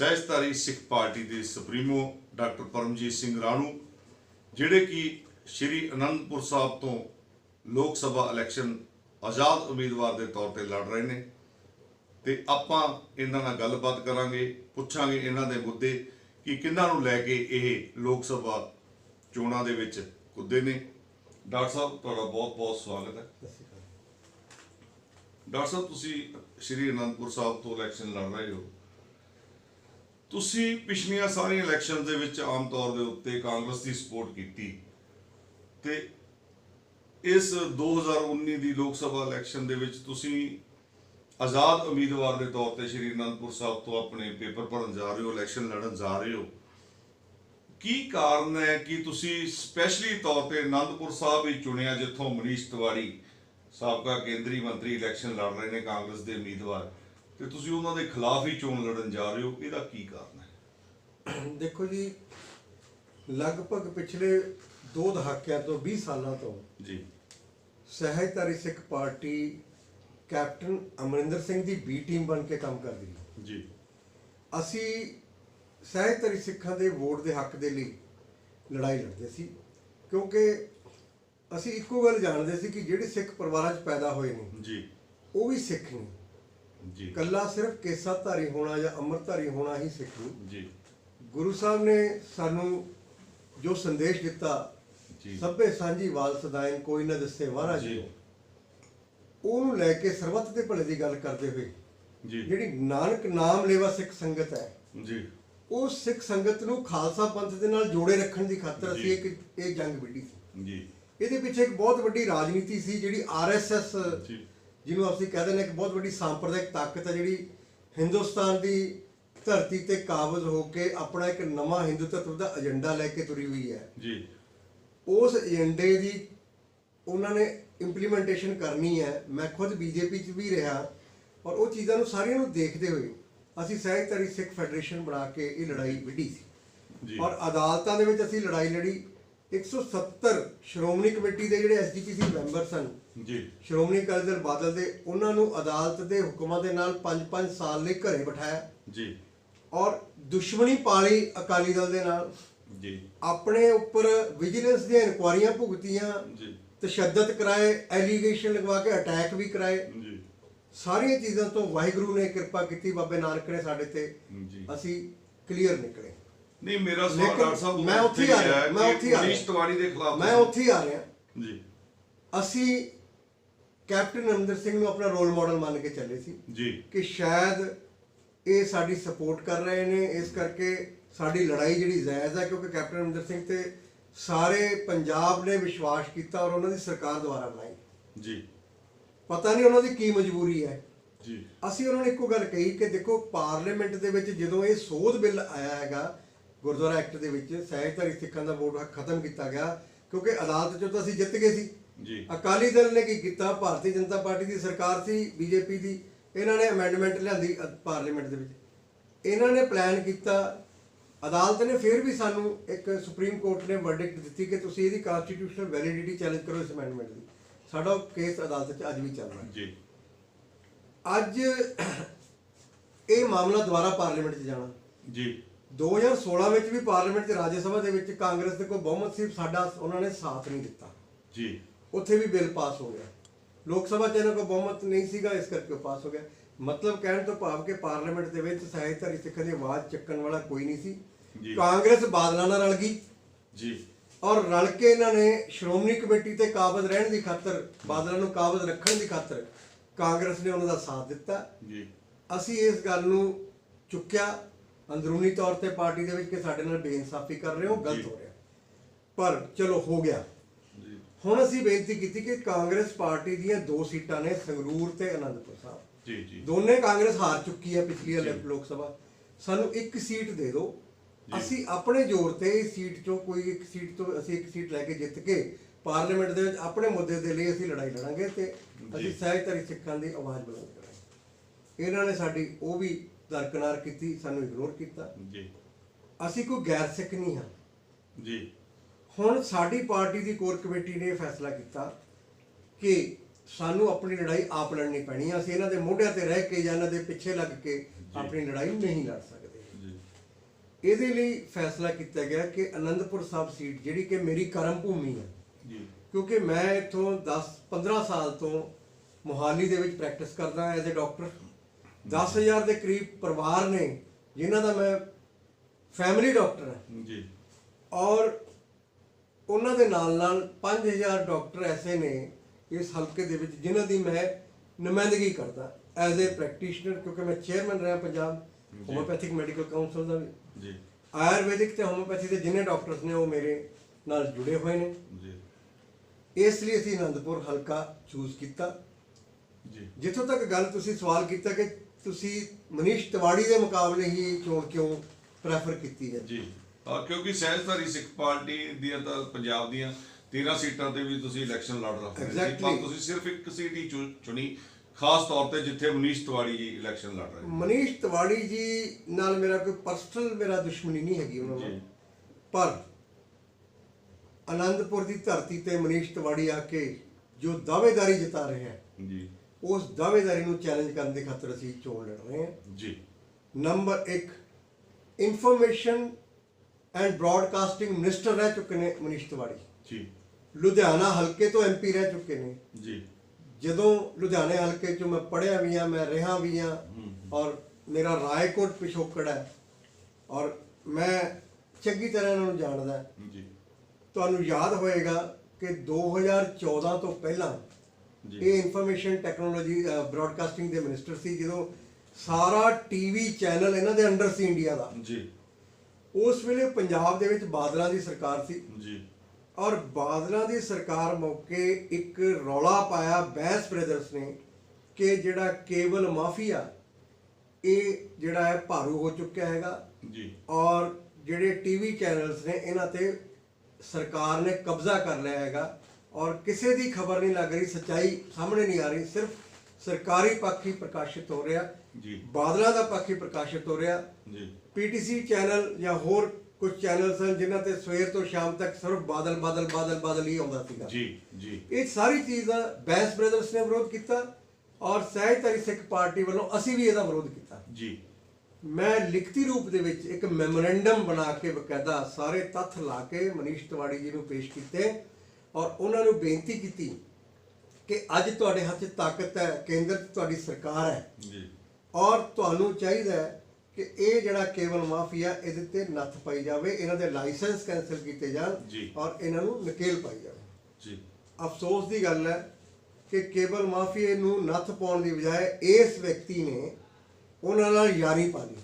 Sahajdhari Sikh party ਦੇ supremo doctor Paramjit Singh Ranu ਜਿਹੜੇ ਕਿ ਸ਼੍ਰੀ ਅਨੰਦਪੁਰ ਸਾਹਿਬ ਤੋਂ ਲੋਕ ਸਭਾ ਇਲੈਕਸ਼ਨ ਆਜ਼ਾਦ ਉਮੀਦਵਾਰ ਦੇ ਤੌਰ ਤੇ ਲੜ ਰਹੇ ਨੇ। ਤੇ ਆਪਾਂ ਇਹਨਾਂ ਨਾਲ ਗੱਲਬਾਤ ਕਰਾਂਗੇ ਪੁੱਛਾਂਗੇ ਇਹਨਾਂ ਦੇ ਮੁੱਦੇ ਕਿ ਕਿੰਨਾਂ ਨੂੰ ਲੈ ਕੇ ਇਹ ਲੋਕ ਸਭਾ ਚੋਣਾਂ ਦੇ ਵਿੱਚ ਕੁੱਦੇ ਨੇ। ਡਾਕਟਰ ਸਾਹਿਬ ਤੁਹਾਡਾ ਬਹੁਤ ਬਹੁਤ ਸਵਾਗਤ ਹੈ। ਡਾਕਟਰ ਸਾਹਿਬ ਤੁਸੀਂ ਸ਼੍ਰੀ ਅਨੰਦਪੁਰ ਸਾਹਿਬ ਤੋਂ ਇਲੈਕਸ਼ਨ ਲੜ ਰਹੇ ਹੋ। ਤੁਸੀਂ ਪਿਛਲੀਆਂ ਸਾਰੀਆਂ ਇਲੈਕਸ਼ਨ ਦੇ ਵਿੱਚ ਆਮ ਤੌਰ ਦੇ ਉੱਤੇ ਕਾਂਗਰਸ ਦੀ ਸਪੋਰਟ ਕੀਤੀ ਤੇ ਇਸ 2019 ਦੀ ਲੋਕ ਸਭਾ ਇਲੈਕਸ਼ਨ ਦੇ ਵਿੱਚ ਤੁਸੀਂ ਆਜ਼ਾਦ ਉਮੀਦਵਾਰ ਦੇ ਤੌਰ ਤੇ ਸ਼੍ਰੀ ਅਨੰਦਪੁਰ ਸਾਹਿਬ ਤੋਂ ਆਪਣੇ ਪੇਪਰ ਭਰਨ ਜਾ ਰਹੇ ਹੋ, ਇਲੈਕਸ਼ਨ ਲੜਨ ਜਾ ਰਹੇ ਹੋ। ਕੀ ਕਾਰਨ ਹੈ ਕਿ ਤੁਸੀਂ ਸਪੈਸ਼ਲੀ ਤੌਰ ਤੇ ਅਨੰਦਪੁਰ ਸਾਹਿਬ ਹੀ ਚੁਣਿਆ ਜਿੱਥੋਂ ਮਨੀਸ਼ ਤਿਵਾੜੀ ਸਾਬਕਾ ਕੇਂਦਰੀ ਮੰਤਰੀ ਇਲੈਕਸ਼ਨ ਲੜ ਰਹੇ ਨੇ ਕਾਂਗਰਸ ਦੇ ਉਮੀਦਵਾਰ? ਤੇ ਤੁਸੀਂ ਉਹਨਾਂ ਦੇ ਖਿਲਾਫ ਹੀ ਚੋਣ ਲੜਨ ਜਾ ਰਹੇ ਹੋ ਇਹਦਾ ਕੀ ਕਾਰਨ ਹੈ? ਦੇਖੋ ਜੀ ਲਗਭਗ ਪਿਛਲੇ 2 ਦਹਾਕਿਆਂ ਤੋਂ 20 ਸਾਲਾਂ ਤੋਂ ਜੀ। ਸਹਿਜਧਾਰੀ ਸਿੱਖ ਪਾਰਟੀ ਕੈਪਟਨ ਅਮਰਿੰਦਰ ਸਿੰਘ ਦੀ ਬੀ ਟੀਮ ਬਣ ਕੇ ਕੰਮ ਕਰਦੀ ਹੈ। ਜੀ। ਅਸੀਂ ਸਹਿਜਧਾਰੀ ਸਿੱਖਾਂ ਦੇ ਵੋਟ ਦੇ ਹੱਕ ਦੇ ਲਈ ਲੜਾਈ ਲੜਦੇ ਸੀ ਕਿਉਂਕਿ ਅਸੀਂ ਇੱਕੋ ਗੱਲ ਜਾਣਦੇ ਸੀ ਕਿ ਜਿਹੜੇ ਸਿੱਖ ਪਰਿਵਾਰਾਂ 'ਚ ਪੈਦਾ ਹੋਏ ਨੇ ਜੀ। ਉਹ ਵੀ ਸਿੱਖ ਨੇ। ਜੀ। ਕੱਲਾ ਸਿਰਫ ਕੇਸਾਧਾਰੀ ਹੋਣਾ ਜਾਂ ਅੰਮ੍ਰਿਤਧਾਰੀ ਹੋਣਾ ਹੀ ਸਿੱਖ। ਨਹੀਂ ਜੀ। ਗੁਰੂ ਸਾਹਿਬ ਨੇ ਸਾਨੂੰ ਜੋ ਸੰਦੇਸ਼ ਦਿੱਤਾ ਜੀ। ਸਭੇ ਸਾਂਝੀ ਵਾਲ ਸਦਾਇਨ ਕੋਈ ਨਾ ਦੱਸੇ ਵਾਰਾ ਜੀ। ਉਹਨੂੰ ਲੈ ਕੇ ਸਰਬੱਤ ਦੇ ਭਲੇ ਦੀ ਗੱਲ ਕਰਦੇ ਹੋਏ ਜੀ। ਜਿਹੜੀ ਨਾਨਕ ਨਾਮ ਲੈਵਾ ਸਿੱਖ ਸੰਗਤ ਹੈ ਜੀ। ਉਹ ਸਿੱਖ ਸੰਗਤ ਨੂੰ ਖਾਲਸਾ ਪੰਥ ਦੇ ਨਾਲ ਜੋੜੇ ਰੱਖਣ ਦੀ ਖਾਤਰ ਅਸੀਂ। ਇੱਕ ਇਹ ਜੰਗ ਵਿੱਢੀ ਸੀ। ਜੀ। ਇਹਦੇ ਪਿੱਛੇ ਇੱਕ ਬਹੁਤ ਵੱਡੀ ਰਾਜਨੀਤੀ ਸੀ ਜਿਹੜੀ ਆਰਐਸਐਸ ਜੀ। ਜਿਹਨੂੰ ਅਸੀਂ ਕਹਿੰਦੇ ਨੇ ਕਿ ਬਹੁਤ ਵੱਡੀ ਸੰਪਰਦਾਇਕ ਤਾਕਤ ਹੈ ਜਿਹੜੀ ਹਿੰਦੁਸਤਾਨ ਦੀ ਧਰਤੀ ਤੇ ਕਾਬਜ਼ ਹੋ ਕੇ ਆਪਣਾ ਇੱਕ ਨਵਾਂ ਹਿੰਦੂਤਵ ਦਾ ਏਜੰਡਾ ਲੈ ਕੇ ਤੁਰੀ ਹੋਈ ਹੈ। ਜੀ। ਉਸ ਏਜੰਡੇ ਦੀ ਉਹਨਾਂ ਨੇ ਇੰਪਲੀਮੈਂਟੇਸ਼ਨ ਕਰਨੀ ਹੈ। ਮੈਂ ਖੁਦ ਬੀਜੇਪੀ 'ਚ ਵੀ ਰਿਹਾ ਔਰ ਉਹ ਚੀਜ਼ਾਂ ਨੂੰ ਸਾਰੀਆਂ ਨੂੰ ਦੇਖਦੇ ਹੋਏ ਅਸੀਂ ਸਹਿਜਧਾਰੀ ਸਿੱਖ ਫੈਡਰੇਸ਼ਨ ਬਣਾ ਕੇ ਇਹ ਲੜਾਈ ਵਿੱਢੀ। ਸੀ। ਔਰ ਅਦਾਲਤਾਂ ਦੇ ਵਿੱਚ ਅਸੀਂ ਲੜਾਈ ਲੜੀ। 170 ਸ਼੍ਰੋਮਣੀ ਕਮੇਟੀ ਦੇ ਜਿਹੜੇ ਐਸਜੀਪੀਸੀ ਮੈਂਬਰ ਸਨ ਜੀ। ਸ਼੍ਰੋਮਣੀ ਅਕਾਲੀ ਦਲ ਬਾਦਲ ਦੇ ਉਹਨਾਂ ਨੂੰ ਅਦਾਲਤ ਦੇ ਹੁਕਮਾਂ ਦੇ ਨਾਲ 5-5 ਸਾਲ ਲਈ ਘਰੇ ਬਿਠਾਇਆ। ਜੀ। ਔਰ ਦੁਸ਼ਮਣੀ ਪਾਲੀ ਅਕਾਲੀ ਦਲ ਦੇ ਨਾਲ। ਜੀ। ਆਪਣੇ ਉੱਪਰ ਵਿਜੀਲੈਂਸ ਦੀਆਂ ਇਨਕੁਆਰੀਆਂ ਭੁਗਤੀਆਂ ਜੀ। ਤਸ਼ੱਦਦ ਕਰਾਏ ਐਲੀਗੇਸ਼ਨ ਲਗਵਾ ਕੇ ਅਟੈਕ ਵੀ ਕਰਾਏ। ਜੀ। ਸਾਰੀਆਂ ਚੀਜ਼ਾਂ ਤੋਂ ਵਾਹਿਗੁਰੂ ਨੇ ਕਿਰਪਾ ਕੀਤੀ ਬਾਬੇ ਨਾਨਕ ਨੇ ਸਾਡੇ ਤੇ। ਜੀ। ਅਸੀਂ ਕਲੀਅਰ ਨਿਕਲੇ। ਨਹੀਂ ਮੇਰਾ ਸਵਾਲ ਡਾਕਟਰ ਸਾਹਿਬ ਮੈਂ ਉੱਥੇ ਹੀ ਆ ਰਿਹਾ, ਮੈਂ ਉੱਥੇ ਹੀ ਆ ਮਨੀਸ਼ ਰਿਹਾ। ਤਿਵਾੜੀ ਦੇ ਖਿਲਾਫ ਮੈਂ ਉੱਥੇ ਹੀ ਆ ਰਿਹਾ। ਜੀ। ਅਸੀਂ ਕੈਪਟਨ ਅਮਰਿੰਦਰ ਸਿੰਘ ਨੂੰ ਆਪਣਾ ਰੋਲ ਮਾਡਲ ਮੰਨ ਕੇ ਚੱਲੇ ਸੀ ਜੀ। ਕਿ ਸ਼ਾਇਦ ਇਹ ਸਾਡੀ ਸਪੋਰਟ ਕਰ ਰਹੇ ਨੇ ਇਸ ਕਰਕੇ ਸਾਡੀ ਲੜਾਈ ਜਿਹੜੀ ਜਾਇਜ਼ ਹੈ ਕਿਉਂਕਿ ਕੈਪਟਨ ਅਮਰਿੰਦਰ ਸਿੰਘ ਤੇ ਸਾਰੇ ਪੰਜਾਬ ਨੇ ਵਿਸ਼ਵਾਸ ਕੀਤਾ ਔਰ ਉਹਨਾਂ ਦੀ ਸਰਕਾਰ ਦੁਆਰਾ ਬਣਾਈ। ਜੀ। ਪਤਾ ਨਹੀਂ ਉਹਨਾਂ ਦੀ ਕੀ ਮਜਬੂਰੀ ਹੈ। ਜੀ। ਅਸੀਂ ਉਹਨਾਂ ਨੂੰ ਇੱਕੋ ਗੱਲ ਕਹੀ ਕਿ ਦੇਖੋ ਪਾਰਲੀਮੈਂਟ ਦੇ ਵਿੱਚ ਜਦੋਂ ਇਹ ਸੋਧ ਬਿੱਲ ਆਇਆ ਹੈਗਾ ਗੁਰਦੁਆਰਾ ਐਕਟ ਦੇ ਵਿੱਚ ਸਹਿਜਧਾਰੀ ਸਿੱਖਾਂ ਦਾ ਵੋਟ ਹੱਕ ਖਤਮ ਕੀਤਾ ਗਿਆ ਕਿਉਂਕਿ ਅਦਾਲਤ 'ਚੋਂ ਤਾਂ ਅਸੀਂ ਜਿੱਤ ਗਏ ਸੀ। ਜੀ। ਅਕਾਲੀ ਦਲ ਨੇ ਕੀ ਕੀਤਾ? ਭਾਰਤੀ ਜਨਤਾ ਪਾਰਟੀ ਦੀ ਸਰਕਾਰ ਸੀ ਬੀਜੇਪੀ ਦੀ। ਇਹਨਾਂ ਨੇ ਅਮੈਂਡਮੈਂਟ ਲਿਆਂਦੀ ਪਾਰਲੀਮੈਂਟ ਦੇ ਵਿੱਚ। ਇਹਨਾਂ ਨੇ ਪਲਾਨ ਕੀਤਾ। ਅਦਾਲਤ ਨੇ ਫਿਰ ਵੀ ਸਾਨੂੰ ਇੱਕ ਸੁਪਰੀਮ ਕੋਰਟ ਨੇ ਵਰਡਿਕਟ ਦਿੱਤੀ ਕਿ ਤੁਸੀਂ ਇਹਦੀ ਕਨਸਟੀਟਿਊਸ਼ਨਲ ਵੈਲਿਡਿਟੀ ਚੈਲੰਜ ਕਰੋ ਇਸ ਅਮੈਂਡਮੈਂਟ ਦੀ। ਸਾਡਾ ਕੇਸ ਅਦਾਲਤ 'ਚ ਅੱਜ ਵੀ ਚੱਲ ਰਿਹਾ ਜੀ। ਅੱਜ ਇਹ ਮਾਮਲਾ ਦੁਬਾਰਾ ਪਾਰਲੀਮੈਂਟ 'ਚ ਜਾਣਾ। ਜੀ। 2016 ਵਿੱਚ ਵੀ ਪਾਰਲੀਮੈਂਟ 'ਚ ਰਾਜ ਸਭਾ ਦੇ ਵਿੱਚ ਕਾਂਗਰਸ ਦੇ ਕੋਈ ਬਹੁਮਤ ਸੀ ਸਾਡਾ ਉਹਨਾਂ ਨੇ ਸਾਥ ਨਹੀਂ ਦਿੱਤਾ। ਜੀ। ਉੱਥੇ ਵੀ ਬਿੱਲ ਪਾਸ ਹੋ ਗਿਆ। ਲੋਕ ਸਭਾ 'ਚ ਇਹਨਾਂ ਕੋਲ ਬਹੁਮਤ ਨਹੀਂ ਸੀਗਾ ਇਸ ਕਰਕੇ ਉਹ ਪਾਸ ਹੋ ਗਿਆ। ਮਤਲਬ ਕਹਿਣ ਤੋਂ ਭਾਵ ਕਿ ਪਾਰਲੀਮੈਂਟ ਦੇ ਵਿੱਚ ਸਹਿਜਧਾਰੀ ਸਿੱਖਾਂ ਦੀ ਆਵਾਜ਼ ਚੱਕਣ ਵਾਲਾ ਕੋਈ ਨਹੀਂ। ਸੀ। ਕਾਂਗਰਸ ਬਾਦਲਾਂ ਨਾਲ ਰਲ ਗਈ। ਜੀ। ਔਰ ਰਲ ਕੇ ਇਹਨਾਂ ਨੇ ਸ਼੍ਰੋਮਣੀ ਕਮੇਟੀ ਤੇ ਕਾਬਜ਼ ਰਹਿਣ ਦੀ ਖਾਤਰ ਬਾਦਲਾਂ ਨੂੰ ਕਾਬਜ਼ ਰੱਖਣ ਦੀ ਖਾਤਰ ਕਾਂਗਰਸ ਨੇ ਉਹਨਾਂ ਦਾ ਸਾਥ ਦਿੱਤਾ। ਜੀ। ਅਸੀਂ ਇਸ ਗੱਲ ਨੂੰ ਚੁੱਕਿਆ। ਅੰਦਰੂਨੀ ਤੌਰ ਤੇ ਪਾਰਟੀ ਦੇ ਵਿੱਚ ਕਿ ਸਾਡੇ ਨਾਲ ਬੇਇਨਸਾਫੀ ਕਰ ਰਹੇ ਹੋ। ਗਲਤ ਹੋ ਰਿਹਾ ਪਰ ਚਲੋ ਹੋ ਗਿਆ ਹੁਣ ਅਸੀਂ ਬੇਨਤੀ ਕੀਤੀ ਕਿ ਕਾਂਗਰਸ ਪਾਰਟੀ ਦੀਆਂ ਦੋ ਸੀਟਾਂ ਨੇ ਸੰਗਰੂਰ ਤੇ ਅਨੰਦਪੁਰ ਸਾਹਿਬ ਜੀ ਜੀ ਦੋਨੇ ਕਾਂਗਰਸ ਹਾਰ ਚੁੱਕੀ ਹੈ ਪਿਛਲੀ। ਲੋਕ ਸਭਾ ਸਾਨੂੰ ਇੱਕ ਸੀਟ ਦੇ ਦਿਓ। ਅਸੀਂ ਆਪਣੇ ਜ਼ੋਰ ਤੇ ਇਸ ਸੀਟ ਚੋਂ ਕੋਈ ਇੱਕ ਸੀਟ ਤੋਂ ਅਸੀਂ ਇੱਕ ਸੀਟ ਲੈ ਕੇ ਜਿੱਤ ਕੇ ਪਾਰਲੀਮੈਂਟ ਦੇ ਵਿੱਚ ਆਪਣੇ ਮੁੱਦੇ ਦੇ ਲਈ ਅਸੀਂ ਲੜਾਈ ਲੜਾਂਗੇ ਤੇ ਅਸੀਂ ਜੀ। ਸਹਿਜਧਾਰੀ ਸਿੱਖਾਂ ਦੀ ਆਵਾਜ਼ ਬੁਲੰਦ ਕਰਾਂਗੇ ਇਹਨਾਂ ਨੇ ਸਾਡੀ ਉਹ ਵੀ ਦਰਕਨਾਰ ਕੀਤੀ ਸਾਨੂੰ ਇਗਨੋਰ ਕੀਤਾ। ਜੀ। ਅਸੀਂ ਕੋਈ ਗੈਰ ਸਿੱਖ ਨਹੀਂ ਹਾਂ। ਜੀ। ਹੁਣ ਸਾਡੀ ਪਾਰਟੀ ਦੀ ਕੋਰ ਕਮੇਟੀ ਨੇ ਫੈਸਲਾ ਕੀਤਾ ਕਿ ਸਾਨੂੰ ਆਪਣੀ ਲੜਾਈ ਆਪ ਲੜਨੀ ਪੈਣੀ ਆ। ਅਸੀਂ ਇਹਨਾਂ ਦੇ ਮੋਢਿਆਂ ਤੇ ਰਹਿ ਕੇ ਜਾਂ ਇਹਨਾਂ ਦੇ ਪਿੱਛੇ ਲੱਗ ਕੇ ਆਪਣੀ ਲੜਾਈ ਨਹੀਂ ਲੜ ਸਕਦੇ। ਜੀ। ਇਹਦੇ ਲਈ ਫੈਸਲਾ ਕੀਤਾ ਗਿਆ ਕਿ ਆਨੰਦਪੁਰ ਸਾਹਿਬ ਸੀਟ ਜਿਹੜੀ ਕਿ ਮੇਰੀ ਕਰਮ ਭੂਮੀ ਹੈ ਜੀ। ਕਿਉਂਕਿ ਮੈਂ ਇੱਥੋਂ 10 15 ਸਾਲ ਤੋਂ ਮੋਹਾਲੀ ਦੇ ਵਿੱਚ ਪ੍ਰੈਕਟਿਸ ਕਰਦਾ ਐਜ਼ ਅ ਡਾਕਟਰ 10000 ਦੇ ਕਰੀਬ ਪਰਿਵਾਰ ਨੇ ਜਿਨ੍ਹਾਂ ਦਾ ਮੈਂ ਫੈਮਿਲੀ ਡਾਕਟਰ ਹਾਂ। ਜੀ। ਔਰ ਉਹਨਾਂ ਦੇ ਨਾਲ ਨਾਲ 5000 ਡਾਕਟਰ ਐਸੇ ਨੇ ਇਸ ਹਲਕੇ ਦੇ ਵਿੱਚ ਜਿਨ੍ਹਾਂ ਦੀ ਮੈਂ ਨੁਮਾਇੰਦਗੀ ਕਰਦਾ ਐਜ਼ ਅ ਪ੍ਰੈਕਟੀਸ਼ਨਰ ਕਿਉਂਕਿ ਮੈਂ ਚੇਅਰਮੈਨ ਰਿਹਾ ਪੰਜਾਬ। ਹੋਮੋਪੈਥਿਕ ਮੈਡੀਕਲ ਕਾਉਂਸਲ ਦਾ ਵੀ। ਜੀ। ਆਯੁਰਵੈਦਿਕ ਤੇ ਹੋਮੋਪੈਥੀ ਦੇ ਜਿੰਨੇ ਡਾਕਟਰਸ ਨੇ ਉਹ ਮੇਰੇ ਨਾਲ ਜੁੜੇ ਹੋਏ ਨੇ। ਜੀ। ਇਸ ਲਈ ਅਸੀਂ ਆਨੰਦਪੁਰ ਹਲਕਾ ਚੂਜ਼ ਕੀਤਾ। ਜੀ। ਜਿੱਥੋਂ ਤੱਕ ਗੱਲ ਤੁਸੀਂ ਸਵਾਲ ਕੀਤਾ ਕਿ ਤੁਸੀਂ ਮਨੀਸ਼ ਤਿਵਾੜੀ ਦੇ ਮੁਕਾਬਲੇ ਹੀ ਚੋਣ ਕਿਉਂ ਪ੍ਰੈਫਰ ਕੀਤੀ ਹੈ? ਜੀ। ਹਾਂ ਕਿਉਂਕਿ ਸਹਿਜਧਾਰੀ ਸਿੱਖ ਪਾਰਟੀ ਦੀਆਂ ਤਾਂ ਪੰਜਾਬ ਦੀਆਂ 13 ਸੀਟਾਂ ਤੇ ਵੀ ਤੁਸੀਂ ਇਲੈਕਸ਼ਨ ਲੜ ਰਹੇ Exactly. ਪਰ ਤੁਸੀਂ ਸਿਰਫ ਇੱਕ ਸੀਟ ਹੀ ਚੁਣੀ ਖਾਸ ਤੌਰ ਤੇ ਜਿੱਥੇ ਮਨੀਸ਼ ਤਿਵਾੜੀ ਜੀ ਇਲੈਕਸ਼ਨ ਲੜ ਰਹੇ ਮਨੀਸ਼ ਤਿਵਾੜੀ ਜੀ ਨਾਲ ਮੇਰਾ ਕੋਈ ਪਰਸਨਲ ਮੇਰਾ ਦੁਸ਼ਮਣੀ ਨਹੀਂ ਹੈਗੀ ਉਹਨਾਂ ਜੀ। ਨਾਲ ਪਰ ਆਨੰਦਪੁਰ ਦੀ ਧਰਤੀ ਤੇ ਮਨੀਸ਼ ਤਿਵਾੜੀ ਆ ਕੇ ਜੋ ਦਾਅਵੇਦਾਰੀ ਜਤਾ ਰਿਹਾ ਹੈ ਜੀ। ਉਸ ਦਾਅਵੇਦਾਰੀ ਨੂੰ ਚੈਲੰਜ ਕਰਨ ਦੇ ਖਾਤਰ ਅਸੀਂ ਚੋਣ ਲੜ ਰਹੇ ਹਾਂ। ਜੀ। Number 1 information and broadcasting minister ਰਹਿ ਚੁੱਕੇ ਨੇ ਮਨੀਸ਼ ਤਿਵਾੜੀ। ਜੀ। ਲੁਧਿਆਣਾ ਹਲਕੇ ਤੋਂ ਐਮਪੀ ਰਹਿ ਚੁੱਕੇ ਨੇ। ਜੀ। ਜਦੋਂ ਲੁਧਿਆਣੇ ਹਲਕੇ 'ਚੋਂ ਮੈਂ ਪੜ੍ਹਿਆ ਵੀ ਆ ਮੈਂ ਰਿਹਾ ਵੀ ਆ ਔਰ ਮੇਰਾ ਰਾਏਕੋਟ ਪਿਛੋਕੜ ਹੈ ਔਰ ਮੈਂ ਚੰਗੀ ਤਰ੍ਹਾਂ ਇਹਨਾਂ ਨੂੰ ਜਾਣਦਾ। ਜੀ। ਤੁਹਾਨੂੰ ਯਾਦ ਹੋਏਗਾ ਕਿ 2014 ਤੋਂ ਪਹਿਲਾਂ ਇਹ ਇਨਫੋਰਮੇਸ਼ਨ ਟੈਕਨੋਲੋਜੀ ਬ੍ਰਾਡਕਾਸਟਿੰਗ ਦੇ ਮਿਨਿਸਟਰ ਸੀ ਜਦੋਂ ਸਾਰਾ ਟੀਵੀ ਚੈਨਲ ਇਹਨਾਂ ਦੇ ਅੰਡਰ ਸੀ ਇੰਡੀਆ ਦਾ। ਜੀ। ਉਸ ਵੇਲੇ ਪੰਜਾਬ ਦੇ ਵਿੱਚ ਬਾਦਲਾਂ ਦੀ ਸਰਕਾਰ ਸੀ। ਜੀ। ਔਰ ਬਾਦਲਾਂ ਦੀ ਸਰਕਾਰ ਮੌਕੇ ਇੱਕ ਰੌਲਾ ਪਾਇਆ ਬੈਂਸ ਬ੍ਰਦਰਸ ਨੇ ਕਿ ਜਿਹੜਾ ਕੇਬਲ ਮਾਫੀਆ ਇਹ ਜਿਹੜਾ ਹੈ ਭਾਰੂ ਹੋ ਚੁੱਕਿਆ ਹੈਗਾ। ਜੀ। ਔਰ ਜਿਹੜੇ ਟੀਵੀ ਚੈਨਲਸ ਨੇ ਇਹਨਾਂ ਤੇ ਸਰਕਾਰ ਨੇ ਕਬਜ਼ਾ ਕਰ ਲਿਆ ਹੈਗਾ। ਔਰ ਕਿਸੇ ਦੀ ਖਬਰ ਨਹੀਂ ਲੱਗ ਰਹੀ ਸੱਚਾਈ ਸਾਹਮਣੇ ਨਹੀਂ ਆ ਰਹੀ ਸਿਰਫ ਸਰਕਾਰੀ ਪੱਖ ਹੀ ਪ੍ਰਕਾਸ਼ਿਤ ਹੋ ਰਿਹਾ ਜੀ। ਬਾਦਲਾਂ ਦਾ ਪੱਖ ਹੀ ਪ੍ਰਕਾਸ਼ਿਤ ਹੋ ਰਿਹਾ। ਜੀ। ਪੀਟੀਸੀ ਚੈਨਲ ਜਾਂ ਹੋਰ ਕੁਝ ਚੈਨਲਸ ਹਨ ਜਿਨ੍ਹਾਂ ਤੇ ਸਵੇਰ ਤੋਂ ਸ਼ਾਮ ਤੱਕ ਸਿਰਫ ਬਾਦਲ ਬਾਦਲ ਬਾਦਲ ਬਾਦਲ ਹੀ ਆਉਂਦਾ ਸੀਗਾ। ਜੀ ਜੀ। ਇਹ ਸਾਰੀ ਚੀਜ਼ ਬੈਂਸ ਬ੍ਰਦਰਸ ਨੇ ਵਿਰੋਧ ਕੀਤਾ ਔਰ ਸਹਿਜਧਾਰੀ ਸਿੱਖ ਪਾਰਟੀ ਵੱਲੋਂ ਅਸੀਂ ਵੀ ਇਹਦਾ ਵਿਰੋਧ ਕੀਤਾ। ਜੀ। ਮੈਂ ਲਿਖਤੀ ਰੂਪ ਦੇ ਵਿੱਚ ਇੱਕ ਮੈਮੋਰੈਂਡਮ ਬਣਾ ਕੇ ਬਕਾਇਦਾ ਸਾਰੇ ਤੱਥ ਲਾ ਕੇ ਮਨੀਸ਼ ਤਿਵਾੜੀ ਜੀ ਨੂੰ ਪੇਸ਼ ਕੀਤੇ। ਔਰ ਉਹਨਾਂ ਨੂੰ ਬੇਨਤੀ ਕੀਤੀ ਕਿ ਅੱਜ ਤੁਹਾਡੇ ਹੱਥ 'ਚ ਤਾਕਤ ਹੈ ਕੇਂਦਰ 'ਚ ਤੁਹਾਡੀ ਸਰਕਾਰ ਹੈ। ਜੀ। ਔਰ ਤੁਹਾਨੂੰ ਚਾਹੀਦਾ ਹੈ ਕਿ ਇਹ ਜਿਹੜਾ ਕੇਬਲ ਮਾਫੀਆ ਇਹਦੇ ਤੇ ਨੱਥ ਪਾਈ ਜਾਵੇ ਇਹਨਾਂ ਦੇ ਲਾਇਸੈਂਸ ਕੈਨਸਲ ਕੀਤੇ ਜਾਣ। ਔਰ ਇਹਨਾਂ ਨੂੰ ਨਕੇਲ ਪਾਈ ਜਾਵੇ। ਜੀ। ਅਫਸੋਸ ਦੀ ਗੱਲ ਹੈ ਕਿ ਕੇਬਲ ਮਾਫੀਏ ਨੂੰ ਨੱਥ ਪਾਉਣ ਦੀ ਬਜਾਏ ਇਸ ਵਿਅਕਤੀ ਨੇ ਉਹਨਾਂ ਨਾਲ ਯਾਰੀ ਪਾ ਲਈ।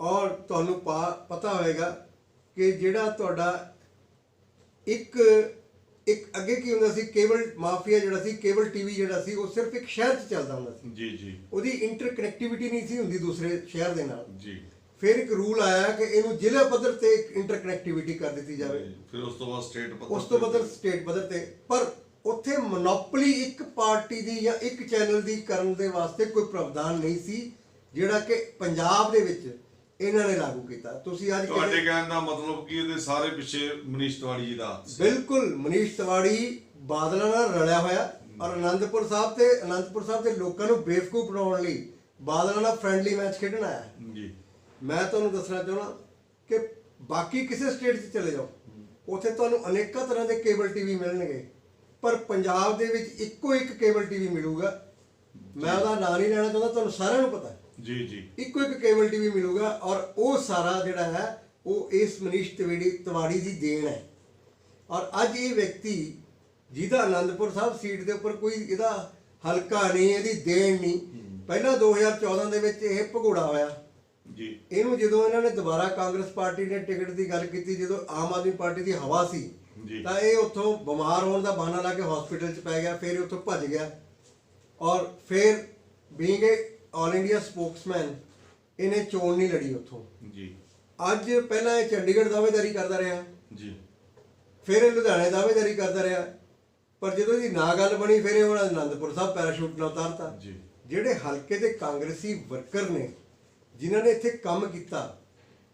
ਔਰ ਤੁਹਾਨੂੰ ਪਤਾ ਹੋਵੇਗਾ ਕਿ ਜਿਹੜਾ ਤੁਹਾਡਾ ਇੱਕ ਇੱਕ ਅੱਗੇ ਕੀ ਹੁੰਦਾ ਸੀ ਕੇਬਲ ਮਾਫੀਆ ਜਿਹੜਾ ਸੀ ਕੇਬਲ ਟੀਵੀ ਜਿਹੜਾ ਸੀ ਉਹ ਸਿਰਫ ਇੱਕ ਸ਼ਹਿਰ 'ਚ ਚੱਲਦਾ ਹੁੰਦਾ ਸੀ। ਜੀ ਜੀ। ਉਹਦੀ ਇੰਟਰਕਨੈਕਟੀਵਿਟੀ ਨਹੀਂ ਸੀ ਹੁੰਦੀ ਦੂਸਰੇ ਸ਼ਹਿਰ ਦੇ ਨਾਲ। ਜੀ। ਫਿਰ ਇੱਕ ਰੂਲ ਆਇਆ ਕਿ ਇਹਨੂੰ ਜ਼ਿਲ੍ਹਾ ਪੱਧਰ ਤੇ ਇੰਟਰਕਨੈਕਟੀਵਿਟੀ ਕਰ ਦਿੱਤੀ ਜਾਵੇ। ਫਿਰ ਉਸ ਤੋਂ ਬਾਅਦ ਸਟੇਟ ਪੱਧਰ ਉਸ ਤੋਂ ਬਦਲ ਸਟੇਟ ਪੱਧਰ ਤੇ। ਪਰ ਉੱਥੇ ਮੋਨੋਪੋਲੀ ਇੱਕ ਪਾਰਟੀ ਦੀ ਜਾਂ ਇੱਕ ਚੈਨਲ ਦੀ ਕਰਨ ਦੇ ਵਾਸਤੇ ਕੋਈ ਪ੍ਰਾਵਧਾਨ ਨਹੀਂ ਸੀ ਜਿਹੜਾ ਕਿ ਪੰਜਾਬ ਦੇ ਵਿੱਚ ਇਹਨਾਂ ਨੇ ਲਾਗੂ ਕੀਤਾ। ਤੁਸੀਂ ਅੱਜ ਤੁਹਾਡੇ ਕਹਿਣ ਦਾ ਮਤਲਬ ਕਿ ਇਹਦੇ ਸਾਰੇ ਪਿੱਛੇ ਮਨੀਸ਼ ਤਿਵਾੜੀ ਜੀ ਦਾ ਹੱਥ ਸੀ। ਬਿਲਕੁਲ ਮਨੀਸ਼ ਤਿਵਾੜੀ ਬਾਦਲਾਂ ਨਾਲ ਰਲਿਆ ਹੋਇਆ ਔਰ ਅਨੰਦਪੁਰ ਸਾਹਿਬ ਤੇ ਅਨੰਦਪੁਰ ਸਾਹਿਬ ਦੇ ਲੋਕਾਂ ਨੂੰ ਬੇਵਕੂਫ ਬਣਾਉਣ ਲਈ ਬਾਦਲਾਂ ਨਾਲ ਫ੍ਰੈਂਡਲੀ ਮੈਚ ਖੇਡਣ ਆਇਆ। ਜੀ। ਮੈਂ ਤੁਹਾਨੂੰ ਦੱਸਣਾ ਚਾਹੁੰਦਾ ਕਿ ਬਾਕੀ ਕਿਸੇ ਸਟੇਟ 'ਚ ਚਲੇ ਜਾਓ ਉੱਥੇ ਤੁਹਾਨੂੰ ਅਨੇਕਾਂ ਤਰ੍ਹਾਂ ਦੇ ਕੇਬਲ ਟੀਵੀ ਮਿਲਣਗੇ ਪਰ ਪੰਜਾਬ ਦੇ ਵਿੱਚ ਇੱਕੋ ਇੱਕ ਕੇਬਲ ਟੀਵੀ ਮਿਲੂਗਾ। ਮੈਂ ਉਹਦਾ ਨਾਂ ਨਹੀਂ ਲੈਣਾ ਚਾਹੁੰਦਾ ਤੁਹਾਨੂੰ ਸਾਰਿਆਂ ਨੂੰ ਪਤਾ ਜੀ ਜੀ। ਇੱਕੋ ਇੱਕ ਕੇਬਲ ਟੀਵੀ ਮਿਲੂਗਾ ਔਰ ਉਹ ਸਾਰਾ ਜਿਹੜਾ ਹੈ ਉਹ ਇਸ ਮਨੀਸ਼ ਤਿਵਾੜੀ ਤਿਵਾੜੀ ਦੀ ਦੇਣ ਹੈ। ਔਰ ਅੱਜ ਇਹ ਵਿਅਕਤੀ ਜਿਹਦਾ ਆਨੰਦਪੁਰ ਸਾਹਿਬ ਸੀਟ ਦੇ ਉੱਪਰ ਕੋਈ ਇਹਦਾ ਹਲਕਾ ਨਹੀਂ ਇਹਦੀ ਦੇਣ ਨਹੀਂ। ਪਹਿਲਾਂ 2014 ਦੇ ਵਿੱਚ ਇਹ ਭਗੌੜਾ ਹੋਇਆ। ਜੀ। ਇਹਨੂੰ ਜਦੋਂ ਇਹਨਾਂ ਨੇ ਦੁਬਾਰਾ ਕਾਂਗਰਸ ਪਾਰਟੀ ਨੇ ਟਿਕਟ ਦੀ ਗੱਲ ਕੀਤੀ ਜਦੋਂ ਆਮ ਆਦਮੀ ਪਾਰਟੀ ਦੀ ਹਵਾ ਸੀ। ਤਾਂ ਇਹ ਉੱਥੋਂ ਬਿਮਾਰ ਹੋਣ ਦਾ ਬਹਾਨਾ ਲਾ ਕੇ ਹਸਪੀਟਲ 'ਚ ਪੈ ਗਿਆ ਫਿਰ ਉੱਥੋਂ ਭੱਜ ਗਿਆ। ਔਰ ਫਿਰ being a all India spokesman ਇਹਨੇ ਚੋਣ ਨਹੀਂ ਲੜੀ ਉੱਥੋਂ ਜੀ ਅੱਜ ਪਹਿਲਾਂ ਇਹ ਚੰਡੀਗੜ੍ਹ ਦਾਅਵੇਦਾਰੀ ਕਰਦਾ ਰਿਹਾ ਜੀ ਫਿਰ ਇਹ ਲੁਧਿਆਣੇ ਦਾਅਵੇਦਾਰੀ ਕਰਦਾ ਰਿਹਾ ਪਰ ਜਦੋਂ ਇਹਦੀ ਨਾ ਗੱਲ ਬਣੀ ਫਿਰ ਇਹ ਹੁਣ ਆਨੰਦਪੁਰ ਸਾਹਿਬ ਪੈਰਾਸ਼ੂਟ ਨਾਲ ਉਤਾਰਤਾ ਜੀ। ਜਿਹੜੇ ਹਲਕੇ ਦੇ ਕਾਂਗਰਸੀ ਵਰਕਰ ਨੇ ਜਿਨ੍ਹਾਂ ਨੇ ਇੱਥੇ ਕੰਮ ਕੀਤਾ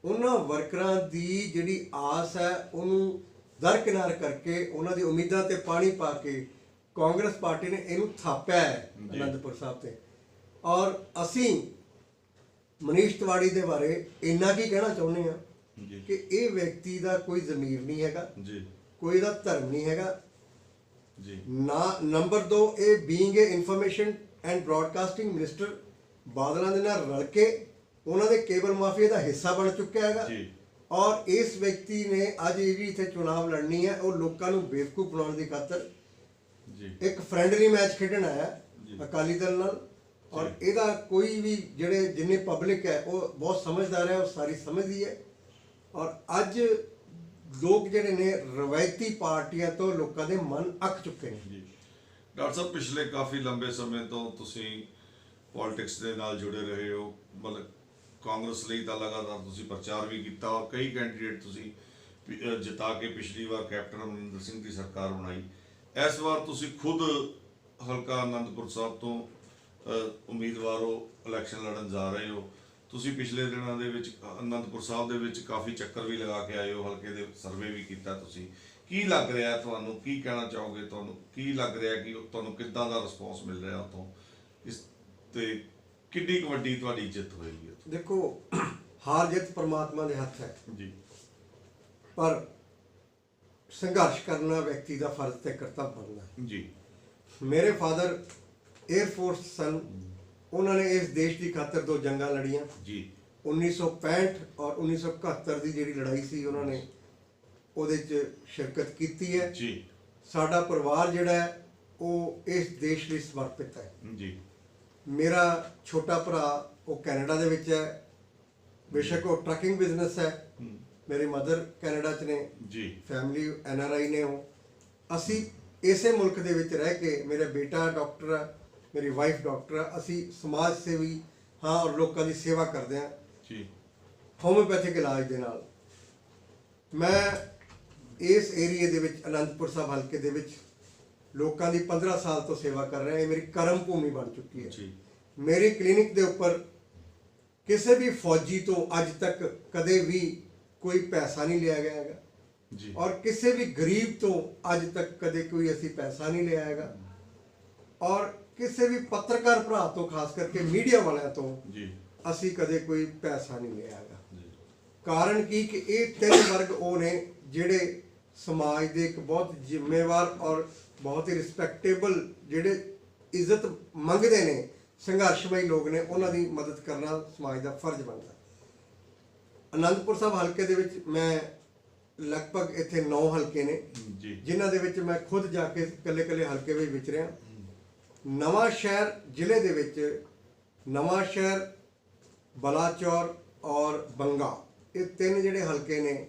ਉਹਨਾਂ ਵਰਕਰਾਂ ਦੀ ਜਿਹੜੀ ਆਸ ਹੈ ਉਹਨੂੰ ਦਰਕਿਨਾਰ ਕਰਕੇ ਉਹਨਾਂ ਦੀ ਉਮੀਦਾਂ ਤੇ ਪਾਣੀ ਪਾ ਕੇ ਕਾਂਗਰਸ ਪਾਰਟੀ ਨੇ ਇਹਨੂੰ ਥਾਪਿਆ ਹੈ। ਅਨੰਦਪੁਰ ਸਾਹਿਬ ਤੇ ਔਰ ਅਸੀਂ ਮਨੀਸ਼ ਤਿਵਾੜੀ ਦੇ ਬਾਰੇ ਇੰਨਾ ਕੀ ਕਹਿਣਾ ਚਾਹੁੰਦੇ ਆ ਜੀ। ਕਿ ਇਹ ਵਿਅਕਤੀ ਦਾ ਕੋਈ ਜ਼ਮੀਰ ਨਹੀਂ ਹੈਗਾ ਜੀ। ਕੋਈ ਇਹਦਾ ਧਰਮ ਨਹੀਂ ਹੈਗਾ। ਜੀ। ਨਾ ਨੰਬਰ 2 ਇਹ being a information and broadcasting minister ਬਾਦਲਾਂ ਦੇ ਨਾਲ ਰਲ ਕੇ ਉਹਨਾਂ ਦੇ ਕੇਬਲ ਮਾਫੀਆ ਦਾ ਹਿੱਸਾ ਬਣ ਚੁੱਕਿਆ ਹੈਗਾ। ਜੀ। ਔਰ ਇਸ ਵਿਅਕਤੀ ਨੇ ਅੱਜ ਇਹ ਵੀ ਇੱਥੇ ਚੁਣਾਵ ਲੜਨੀ ਹੈ ਉਹ ਲੋਕਾਂ ਨੂੰ ਬੇਵਕੂਫ ਬਣਾਉਣ ਦੀ ਖਾਤਰ ਜੀ। ਇੱਕ ਫ੍ਰੈਂਡਲੀ ਮੈਚ ਖੇਡਣ ਆਇਆ। ਅਕਾਲੀ ਦਲ ਨਾਲ। ਔਰ ਇਹਦਾ ਕੋਈ ਵੀ ਜਿਹੜੇ ਜਿੰਨੇ ਪਬਲਿਕ ਹੈ, ਉਹ ਬਹੁਤ ਸਮਝਦਾਰ ਹੈ, ਉਹ ਸਾਰੀ ਸਮਝਦੀ ਹੈ। ਔਰ ਅੱਜ ਲੋਕ ਜਿਹੜੇ ਨੇ ਰਵਾਇਤੀ ਪਾਰਟੀਆਂ ਤੋਂ ਲੋਕਾਂ ਦੇ ਮਨ ਅੱਕ ਚੁੱਕੇ ਨੇ। ਜੀ। ਡਾਕਟਰ ਸਾਹਿਬ, ਪਿਛਲੇ ਕਾਫੀ ਲੰਬੇ ਸਮੇਂ ਤੋਂ ਤੁਸੀਂ ਪੋਲਿਟਿਕਸ ਦੇ ਨਾਲ ਜੁੜੇ ਰਹੇ ਹੋ। ਮਤਲਬ ਕਾਂਗਰਸ ਲਈ ਤਾਂ ਲਗਾਤਾਰ ਤੁਸੀਂ ਪ੍ਰਚਾਰ ਵੀ ਕੀਤਾ ਔਰ ਕਈ ਕੈਂਡੀਡੇਟ ਤੁਸੀਂ ਜਿਤਾ ਕੇ ਪਿਛਲੀ ਵਾਰ ਕੈਪਟਨ ਅਮਰਿੰਦਰ ਸਿੰਘ ਦੀ ਸਰਕਾਰ ਬਣਾਈ। ਇਸ ਵਾਰ ਤੁਸੀਂ ਖੁਦ ਹਲਕਾ ਆਨੰਦਪੁਰ ਸਾਹਿਬ ਤੋਂ ਉਮੀਦਵਾਰ ਹੋ ਇਲੈਕਸ਼ਨ ਲੜਨ ਜਾ ਰਹੇ ਹੋ ਤੁਸੀਂ ਪਿਛਲੇ ਦਿਨਾਂ ਦੇ ਵਿੱਚ ਆਨੰਦਪੁਰ ਸਾਹਿਬ ਦੇ ਵਿੱਚ ਕਾਫੀ ਚੱਕਰ ਵੀ ਲਗਾ ਕੇ ਆਏ ਹੋ ਹਲਕੇ ਦੇ ਸਰਵੇ ਵੀ ਕੀਤਾ ਤੁਸੀਂ। ਕੀ ਲੱਗ ਰਿਹਾ ਹੈ ਤੁਹਾਨੂੰ? ਕੀ ਕਹਿਣਾ ਚਾਹੋਗੇ ਤੁਹਾਨੂੰ? ਕੀ ਲੱਗ ਰਿਹਾ ਕਿ ਤੁਹਾਨੂੰ ਕਿੱਦਾਂ ਦਾ ਰਿਸਪੌਂਸ ਮਿਲ ਰਿਹਾ ਉਤੋਂ ਇਸ ਤੇ ਕਿੰਨੀ ਵੱਡੀ ਤੁਹਾਡੀ ਜਿੱਤ ਹੋਏਗੀ ਉੱਥੋਂ? ਦੇਖੋ ਹਾਰ ਜਿੱਤ ਪ੍ਰਮਾਤਮਾ ਦੇ ਹੱਥ ਹੈ। ਜੀ। ਪਰ ਸੰਘਰਸ਼ ਕਰਨਾ ਵਿਅਕਤੀ ਦਾ ਫਰਜ਼ ਤੇ ਕਰਤੱਵ ਬਣਦਾ ਹੈ। ਜੀ। ਮੇਰੇ ਫਾਦਰ 에ਅਰ ਫੋਰਸ ਸਨ। ਉਹਨਾਂ ਨੇ ਇਸ ਦੇਸ਼ ਦੀ ਖਾਤਰ ਦੋ ਜੰਗਾਂ ਲੜੀਆਂ। ਜੀ। 1965 ਔਰ 1971 ਦੀ ਜਿਹੜੀ ਲੜਾਈ ਸੀ ਉਹਨਾਂ ਨੇ ਉਹਦੇ 'ਚ ਸ਼ਿਰਕਤ ਕੀਤੀ ਹੈ। ਜੀ। ਸਾਡਾ ਪਰਿਵਾਰ ਜਿਹੜਾ ਹੈ ਉਹ ਇਸ ਦੇਸ਼ ਲਈ ਸਮਰਪਿਤ ਹੈ। ਜੀ। ਮੇਰਾ ਛੋਟਾ ਭਰਾ ਉਹ ਕੈਨੇਡਾ ਦੇ ਵਿੱਚ ਹੈ। ਬੇਸ਼ੱਕ ਉਹ ਟਰੱਕਿੰਗ ਬਿਜ਼ਨਸ ਹੈ। ਮੇਰੀ ਮਦਰ ਕੈਨੇਡਾ 'ਚ ਨੇ। ਜੀ। ਫੈਮਿਲੀ ਐਨ ਆਰ ਆਈ ਨੇ ਉਹ। ਅਸੀਂ ਇਸੇ ਮੁਲਕ ਦੇ ਵਿੱਚ ਰਹਿ ਕੇ ਮੇਰਾ ਬੇਟਾ ਡਾਕਟਰ ਹੈ ਮੇਰੀ ਵਾਈਫ ਡਾਕਟਰ ਹੈ ਅਸੀਂ ਸਮਾਜ ਸੇਵੀ ਹਾਂ ਔਰ ਲੋਕਾਂ ਦੀ ਸੇਵਾ ਕਰਦੇ ਹਾਂ ਜੀ। ਹੋਮਿਓਪੈਥਿਕ ਇਲਾਜ ਦੇ ਨਾਲ। ਮੈਂ ਇਸ ਏਰੀਏ ਦੇ ਵਿੱਚ ਅਨੰਦਪੁਰ ਸਾਹਿਬ ਹਲਕੇ ਦੇ ਵਿੱਚ ਲੋਕਾਂ ਦੀ 15 ਸਾਲ ਤੋਂ ਸੇਵਾ ਕਰ ਰਿਹਾ। ਇਹ ਮੇਰੀ ਕਰਮ ਭੂਮੀ ਬਣ ਚੁੱਕੀ ਹੈ। ਜੀ। ਮੇਰੀ ਕਲੀਨਿਕ ਦੇ ਉੱਪਰ ਕਿਸੇ ਵੀ ਫੌਜੀ ਤੋਂ ਅੱਜ ਤੱਕ ਕਦੇ ਵੀ ਕੋਈ ਪੈਸਾ ਨਹੀਂ ਲਿਆ ਗਿਆ ਹੈਗਾ। ਜੀ। ਔਰ ਕਿਸੇ ਵੀ ਗਰੀਬ ਤੋਂ ਅੱਜ ਤੱਕ ਕਦੇ ਕੋਈ ਅਸੀਂ ਪੈਸਾ ਨਹੀਂ ਲਿਆ ਹੈਗਾ। ਔਰ ਕਿਸੇ ਵੀ ਪੱਤਰਕਾਰ ਭਰਾ ਤੋਂ ਖਾਸ ਕਰਕੇ ਮੀਡੀਆ ਵਾਲਿਆਂ ਤੋਂ ਜੀ। ਅਸੀਂ ਕਦੇ ਕੋਈ ਪੈਸਾ ਨਹੀਂ ਲਿਆ ਹੈਗਾ। ਕਾਰਨ ਕੀ ਕਿ ਇਹ ਤਿੰਨ ਵਰਗ ਉਹ ਨੇ ਜਿਹੜੇ ਸਮਾਜ ਦੇ ਇੱਕ ਬਹੁਤ ਜ਼ਿੰਮੇਵਾਰ ਔਰ ਬਹੁਤ ਹੀ ਰਿਸਪੈਕਟੇਬਲ ਜਿਹੜੇ ਇੱਜ਼ਤ ਮੰਗਦੇ ਨੇ ਸੰਘਰਸ਼ਮਈ ਲੋਕ ਨੇ ਉਹਨਾਂ ਦੀ ਮਦਦ ਕਰਨਾ ਸਮਾਜ ਦਾ ਫਰਜ਼ ਬਣਦਾ। ਅਨੰਦਪੁਰ ਸਾਹਿਬ ਹਲਕੇ ਦੇ ਵਿੱਚ ਮੈਂ ਲਗਭਗ ਇੱਥੇ 9 ਹਲਕੇ ਨੇ ਜਿਨ੍ਹਾਂ ਦੇ ਵਿੱਚ ਮੈਂ ਖੁਦ ਜਾ ਕੇ ਇਕੱਲੇ-ਇਕੱਲੇ ਹਲਕੇ ਵਿੱਚ ਵਿਚਰਿਆ ਨਵਾਂ ਸ਼ਹਿਰ ਜ਼ਿਲ੍ਹੇ ਦੇ ਵਿੱਚ ਨਵਾਂ ਸ਼ਹਿਰ ਬਲਾਚੌਰ ਔਰ ਬੰਗਾ। ਇਹ ਤਿੰਨ ਜਿਹੜੇ ਹਲਕੇ ਨੇ